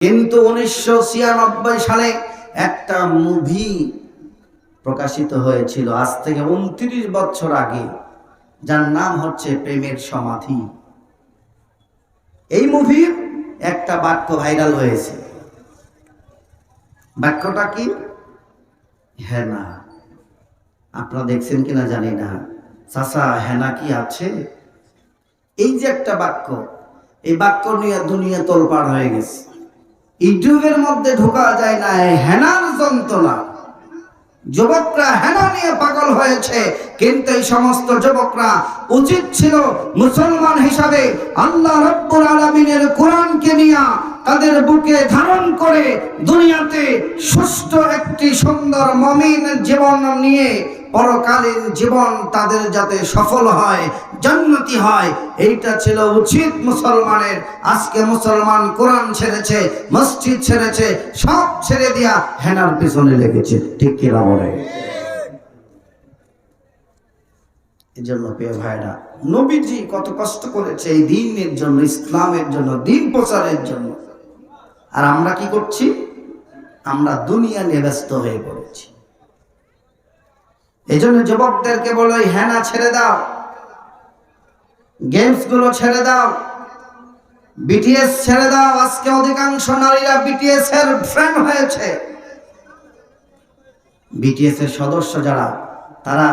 কিন্তু উনিশশো ছিয়ানব্বই সালে একটা মুভি প্রকাশিত হয়েছিল আজ থেকে উনত্রিশ বছর আগে, যার নাম হচ্ছে প্রেমের সমাধি। এই মুভির একটা বাক্য ভাইরাল হয়েছে। বাক্যটা কি? হ্যাঁ না। আপনারা দেখছেন কিনা জানি না। চাচা হেনা কি আছে? এই যে একটা বাক্য, এই বাক্য নিয়ে দুনিয়া তোলপাড় হয়ে গেছে। ইউটিউবের মধ্যে ঢোকা যায় না হেনার যন্ত্রণা। যুবকরা হেনা নিয়ে পাগল হয়েছে, কিন্তু এই সমস্ত যুবকরা উচিত ছিল মুসলমান হিসাবে আল্লাহ রব্বুল আলমিনের কোরআনকে নিয়ে তাদের বুকে ধারণ করে দুনিয়াতে সুষ্ঠু একটি সুন্দর মমিন জীবন নিয়ে পরকালীন জীবন তাদের যাতে সফল হয়, জান্নাতি হয়, এইটা ছিল উচিত মুসলমানের। আজকে মুসলমান কোরআন ছেড়েছে, মসজিদ ছেড়েছে, সব ছেড়ে দিয়া হেনার পিছনে লেগেছে। ঠিক কিনা বলে? এই জন্য প্রিয় ভাইরা, নবীজি কত কষ্ট করেছে এই দিনের জন্য, ইসলামের জন্য, দিন প্রচারের জন্য। আর আমরা কি করছি? আমরা দুনিয়া নিয়ে ব্যস্ত হয়ে পড়েছি। এই জন্য যুবকদেরকে বলো হেনা ছেড়ে দাও। গেমসগুলো ছেড়ে দাও। বিটিএস ছেড়ে দাও। আজকে অধিকাংশ নারীরা বিটিএস এর ফ্রেন্ড হয়েছে। বিটিএস এর সদস্য যারা, তারা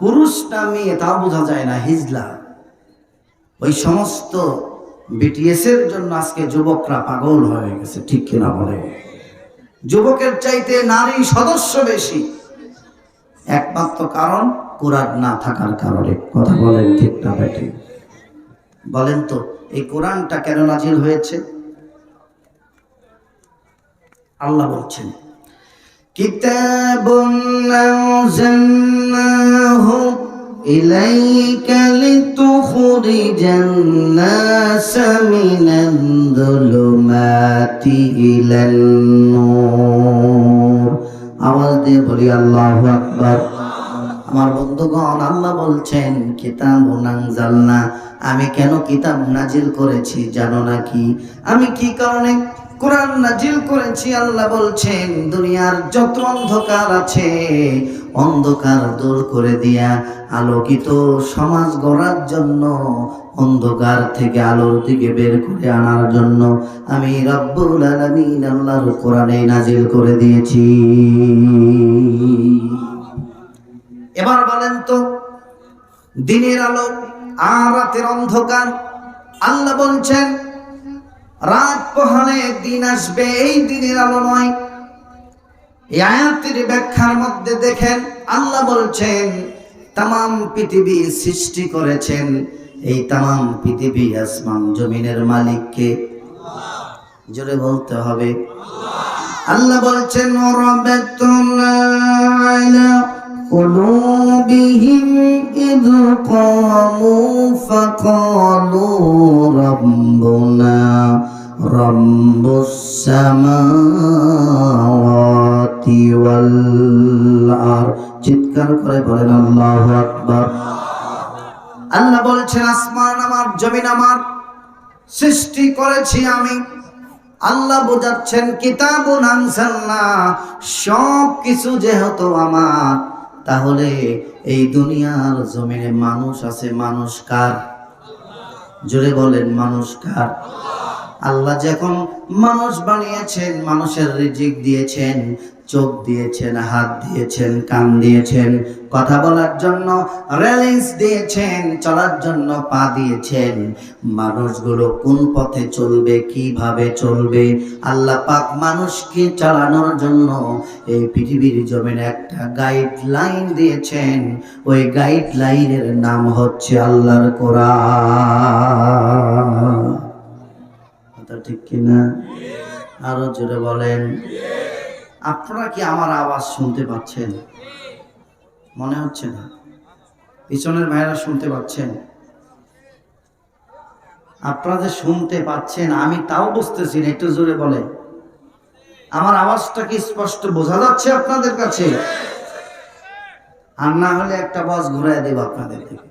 পুরুষ না মেয়ে তাও বোঝা যায় না, হিজলা। ওই সমস্ত বিটিএস এর জন্য আজকে যুবকরা পাগল হয়ে গেছে, ঠিক কিনা বলে? যুবকের চাইতে নারী সদস্য বেশি। একমাত্র কারণ কোরআন না থাকার কারণে। কথা বলেন ঠিক না বেঠে বলেন তো, এই কোরআনটা কেন নাজিল হয়েছে? আল্লাহ বলছেন, কিতাবুন আনজালনাহু ইলাইকা লিতুখরিজান নাস মিনাল যুলুমাতি ইলান নূর বলি আল্লাহ আমার বন্ধুগণ আল্লাহ বলছেন, কিতাব নাংজালনা আমি কেন কিতাব নাজিল করেছি জানো নাকি আমি কি কারণে কোরআন নাজিল করেছি, আল্লাহ বলছেন, দুনিয়ার যত অন্ধকার আছে, অন্ধকার দূর করে দিয়া আলোকিত সমাজ গড়ার জন্য, অন্ধকার থেকে আলোর দিকে বের করে আনার জন্য আমি রব্বুল আলামিন আল্লাহর কোরআনে নাজিল করে দিয়েছি। এবার বলেন তো, দিনের আলো আর রাতের অন্ধকার, আল্লাহ বলছেন রাত পোহালে দিন আসবে, এই দিনের আলো নয়। এই আয়াতের ব্যাখ্যার মধ্যে দেখেন, আল্লাহ বলছেন তাম পৃথিবী সৃষ্টি করেছেন, এই তাম পৃথিবী আসমান জমিনের মালিককে। জোরে বলতে হবে। আল্লাহ বলছেন ওরবেতুল আলা إذ قاموا فقالوا ربنا رب السماوات والأرض চিৎকার করে বলেন আল্লাহ আকবার আল্লাহ বলছেন আসমান আমার জমিন আমার সৃষ্টি করেছি আমি আল্লাহ বোঝাচ্ছেন কিতাবুন আনসালনা সব কিছু যেহেতু আমার তাহলে এই দুনিয়ার জমিনে মানুষ আছে মানুষ কার? জোরে বলেন মানুষ কার? আল্লাহ যখন মানুষ বানিয়েছেন, মানুষের রিজিক দিয়েছেন, চোখ দিয়েছেন, হাত দিয়েছেন, কান দিয়েছেন, কথা বলার জন্য রেলিংস দিয়েছেন, চলার জন্য পা দিয়েছেন, মানুষগুলো কোন পথে চলবে, কীভাবে চলবে, আল্লাহ পাক মানুষকে চালানোর জন্য এই পৃথিবীর জমিনে একটা গাইডলাইন দিয়েছেন। ওই গাইডলাইনের নাম হচ্ছে আল্লাহর কোরআন। ঠিক কিনা? আরও জোরে বলেন, আপনারা কি আমার আওয়াজ শুনতে পাচ্ছেন? মনে হচ্ছে না। পিছনের ভাইরা শুনতে পাচ্ছেন? আপনারা শুনতে পাচ্ছেন, আমি তাও বুঝতেছি না। একটু জোরে বলে আমার আওয়াজটা কি স্পষ্ট বোঝা যাচ্ছে আপনাদের কাছে? আর না হলে একটা বাস ঘুরাই দেব আপনাদের থেকে।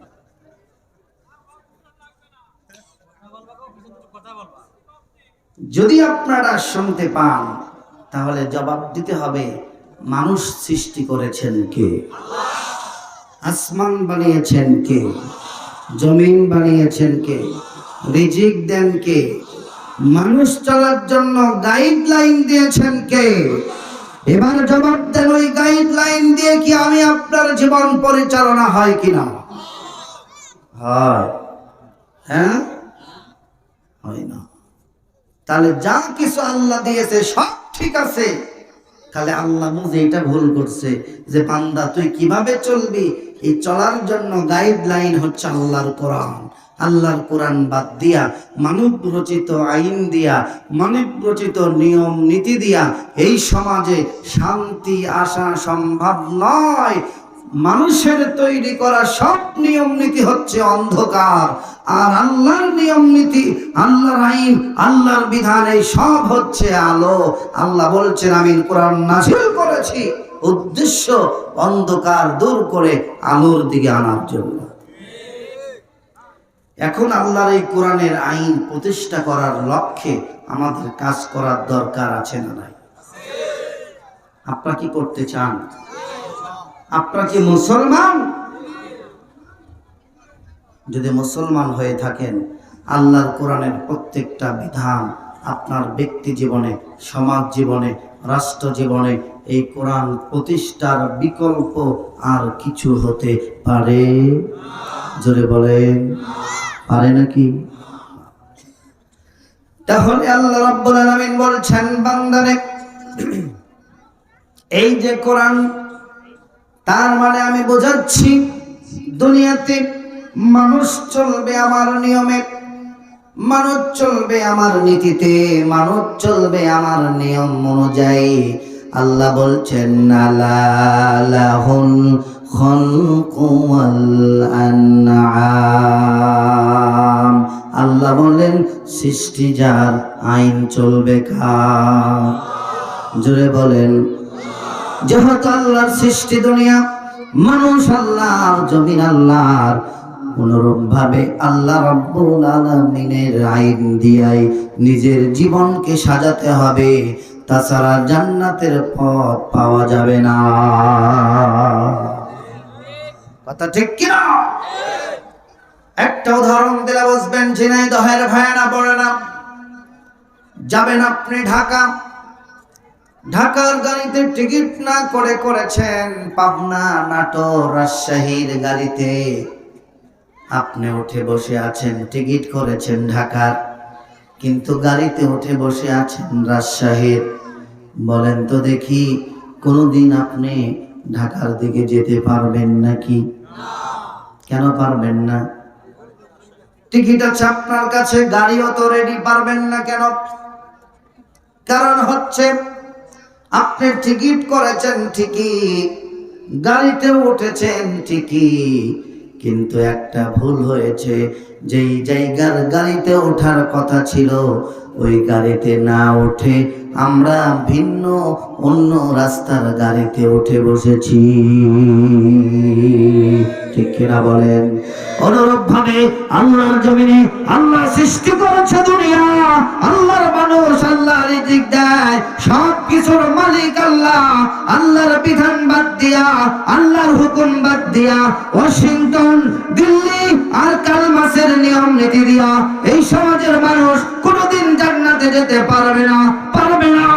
যদি আপনারা শুনতে পান, তাহলে জবাব দিতে হবে, মানুষ সৃষ্টি করেছেন কে? আসমান বানিয়েছেন কে? জমিন বানিয়েছেন কে? রিজিক দেন কে? মানুষ চলার জন্য গাইডলাইন দিয়েছেন কে? এবার জবাব দেন, ওই গাইডলাইন দিয়ে কি আমি আপনার জীবন পরিচালনা হয় কিনা? হয়। হ্যাঁ? হয় না। তাহলে যা কিছু আল্লাহ দিয়েছে, সব ঠিক আছে। তাহলে আল্লাহ বুঝে এটা ভুল করছে যে, বান্দা, তুই কীভাবে চলবি? এই চলার জন্য গাইডলাইন হচ্ছে আল্লাহর কোরআন। আল্লাহর কোরআন বাদ দিয়া মানব রচিত আইন দিয়া মানব রচিত নিয়ম, নীতি দিয়া, এই সমাজে শান্তি আসা সম্ভব নয়। মানুষের তৈরি করা সব নিয়ম নীতি হচ্ছে অন্ধকার। আর আল্লাহর নিয়ম নীতি, আল্লাহর আইন, আল্লাহর বিধান, এই সব হচ্ছে আলো। আল্লাহ বলছেন, আমি কোরআন নাজিল করেছি। উদ্দেশ্য অন্ধকার দূর করে আলোর দিকে আনার জন্য। এখন আল্লাহর এই কোরআনের আইন প্রতিষ্ঠা করার লক্ষ্যে আমাদের কাজ করার দরকার আছে না নাই? আপনারা কি করতে চান? আপনারা কি মুসলমান? যদি মুসলমান হয়ে থাকেন, আল্লাহর কোরআনের প্রত্যেকটা বিধান আপনার ব্যক্তি জীবনে, সমাজ জীবনে, রাষ্ট্র জীবনে, এই কোরআন প্রতিষ্ঠার বিকল্প আর কিছু হতে পারে? জোরে বলেন, পারে নাকি? তাহলে আল্লাহ রাব্বুল আলামিন বলছেন, বান্দারে, এই যে কোরআন তার মানে আমি বোঝাচ্ছি, দুনিয়াতে মানুষ চলবে আমার নিয়মে, মানুষ চলবে আমার নীতিতে, মানুষ চলবে আমার নিয়ম অনুযায়ী। আল্লাহ বলছেন আল্লাহ বলেন সৃষ্টি যার আইন চলবে কার? জোরে বলেন যেহেতু আল্লাহর সৃষ্টি দুনিয়া, মানুষ আল্লাহর জমিন আল্লাহর অনুরূপ ভাবে আল্লাহ রব্বুল আলমিনের আইন দিয়াই নিজের জীবনকে সাজাতে হবে, তাছাড়া জান্নাতের পথ পাওয়া যাবে না। কথা ঠিক কিনা? একটা উদাহরণ দিলে বুঝবেন ঝিনাই দহের ভাইয়েরা পড়ে না, যাবেন আপনি ঢাকা ঢাকার গাড়িতে টিকিট না করে করেছেন পাবনা নাটোর রাজশাহীর গাড়িতে। আপনি উঠে বসে আছেন, টিকিট করেছেন ঢাকার, কিন্তু গাড়িতে উঠে বসে আছেন রাজশাহীর। বলেন তো দেখি, কোনোদিন আপনি ঢাকার দিকে যেতে পারবেন নাকি? কেন পারবেন না? টিকিট আছে আপনার কাছে, গাড়িও তো রেডি পারবেন না কেন? কারণ হচ্ছে আপনি টিকিট করেছেন ঠিকই, গাড়িতে উঠেছেন ঠিকই, কিন্তু একটা ভুল হয়েছে। যেই জায়গার গাড়িতে ওঠার কথা ছিল, ওই গাড়িতে না উঠে আমরা ভিন্ন, অন্য রাস্তার গাড়িতে উঠে বসেছি। ঠিক কিনা বলেন? অনুরূপ ভাবে আল্লাহর জমিনে আল্লাহ সৃষ্টি করেছে দুনিয়া, আল্লাহর মানুষ আল্লাহ রিজিক দেয় সব কিছুর মালিক আল্লাহ, আল্লাহর বিধান বাদ দিয়া, আল্লাহর হুকুম বাদ দিয়া, ওয়াশিংটন, দিল্লি আর কালমাসের নিয়ম নীতি দিয়া এই সমাজের মানুষ কোনোদিন জান্নাতে যেতে পারবে না পারবে না।